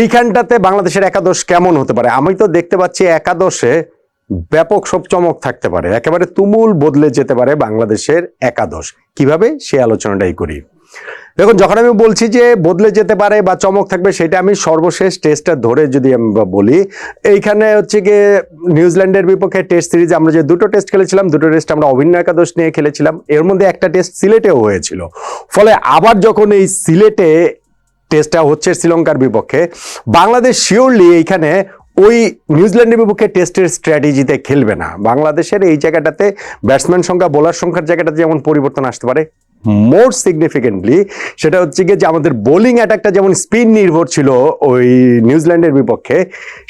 এইখানটাতে বাংলাদেশের একাদশ কেমন হতে পারে? আমি তো দেখতে পাচ্ছি একাদশে ব্যাপক সব চমক থাকতে পারে। একেবারে তুমুল বদলে যেতে পারে বাংলাদেশের একাদশ। কীভাবে? সে আলোচনাটাই করি। দেখুন, যখন আমি বলছি যে বদলে যেতে পারে বা চমক থাকবে, সেটা আমি সর্বশেষ টেস্টটা ধরে যদি আমি বলি, এইখানে হচ্ছে গিয়ে নিউজিল্যান্ডের বিপক্ষে টেস্ট সিরিজ আমরা যে দুটো টেস্ট খেলেছিলাম, দুটো টেস্ট আমরা অভিন্ন একাদশ নিয়ে খেলেছিলাম। এর মধ্যে একটা টেস্ট সিলেটেও হয়েছিল। ফলে আবার যখন এই সিলেটে টেস্টটা হচ্ছে শ্রীলঙ্কার বিপক্ষে। বাংলাদেশ শিওরলি এইখানে ওই নিউজিল্যান্ডের বিপক্ষে টেস্টের স্ট্র্যাটেজিতে খেলবে না। বাংলাদেশের এই জায়গাটাতে ব্যাটসম্যান সংখ্যা বোলার সংখ্যার জায়গাটাতে যেমন পরিবর্তন আসতে পারে মোর সিগনিফিকেন্টলি সেটা হচ্ছে গিয়ে যে আমাদের বোলিং অ্যাটাকটা যেমন স্পিন নির্ভর ছিল ওই নিউজিল্যান্ডের বিপক্ষে,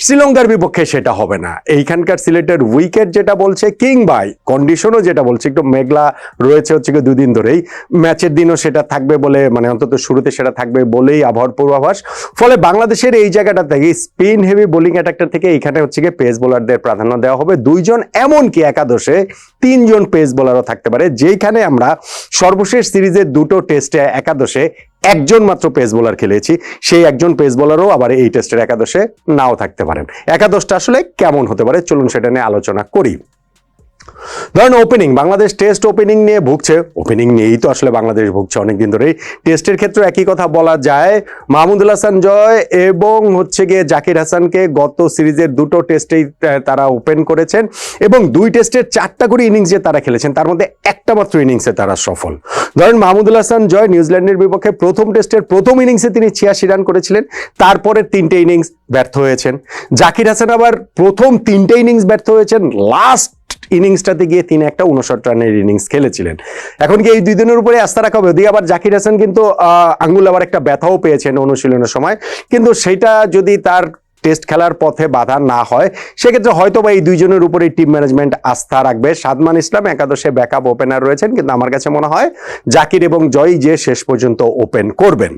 শ্রীলঙ্কার বিপক্ষে সেটা হবে না। এইখানকার সিলেটের উইকেট যেটা বলছে, কিং বাই কন্ডিশনও যেটা বলছে, একটু মেঘলা রয়েছে হচ্ছে গিয়ে দুদিন ধরেই। ম্যাচের দিনও সেটা থাকবে বলে মানে অন্তত শুরুতে সেটা থাকবে বলেই আবহাওয়ার পূর্বাভাস। ফলে বাংলাদেশের এই জায়গাটা থেকে স্পিন হেভি বোলিং অ্যাটাকটা থেকে এইখানে হচ্ছে গিয়ে পেস বোলারদের প্রাধান্য দেওয়া হবে। দুইজন এমনকি একাদশে তিনজন পেস বোলারও থাকতে পারে, যেইখানে আমরা সর্বশেষ সিরিজের দুটো টেস্টে একাদশে একজন মাত্র পেস বোলার খেলেছি। সেই একজন পেস বোলারও আবার এই টেস্টের একাদশে নাও থাকতে পারেন। একাদশটা আসলে কেমন হতে পারে? চলুন সেটা নিয়ে আলোচনা করি। ধরেন ওপেনিং বাংলাদেশ টেস্ট ওপেনিং নিয়ে ভুগছে। ওপেনিং নিয়েই তো আসলে বাংলাদেশ ভুগছে অনেকদিন ধরেই। টেস্টের ক্ষেত্রে একই কথা বলা যায়। মাহমুদুল হাসান জয় এবং হচ্ছে গিয়ে জাকির হাসানকে গত সিরিজের দুটো টেস্টেই তারা ওপেন করেছেন এবং দুই টেস্টের চারটা করে ইনিংস যে তারা খেলেছেন, তার মধ্যে একটা মাত্র ইনিংসে তারা সফল। ধরেন মাহমুদুল হাসান জয় নিউজিল্যান্ডের বিপক্ষে প্রথম টেস্টের প্রথম ইনিংসে তিনি ছিয়াশি রান করেছিলেন, তারপরে তিনটে ইনিংস ব্যর্থ হয়েছেন। জাকির হাসান আবার প্রথম তিনটে ইনিংস ব্যর্থ হয়েছেন লাস্ট ইনিংসটাতে গিয়ে তিনি একটা উনষট রানের ইনিংস খেলেছিলেন। এখন কি এই দুই দিনের উপরে আস্থা রাখা হবে? ওদিকে আবার জাকির হাসান কিন্তু আঙ্গুল আবার একটা ব্যথাও পেয়েছেন অনুশীলনের সময়। কিন্তু সেটা যদি তার টেস্ট খেলার পথে বাধা না হয়, সেক্ষেত্রে হয়তো বা এই দুইজনের উপরেই টিম ম্যানেজমেন্ট আস্থা রাখবে। সাদমান ইসলাম একাদশে ব্যাকআপ ওপেনার রয়েছেন, কিন্তু আমার কাছে মনে হয় জাকির এবং জয় যে শেষ পর্যন্ত ওপেন করবেন।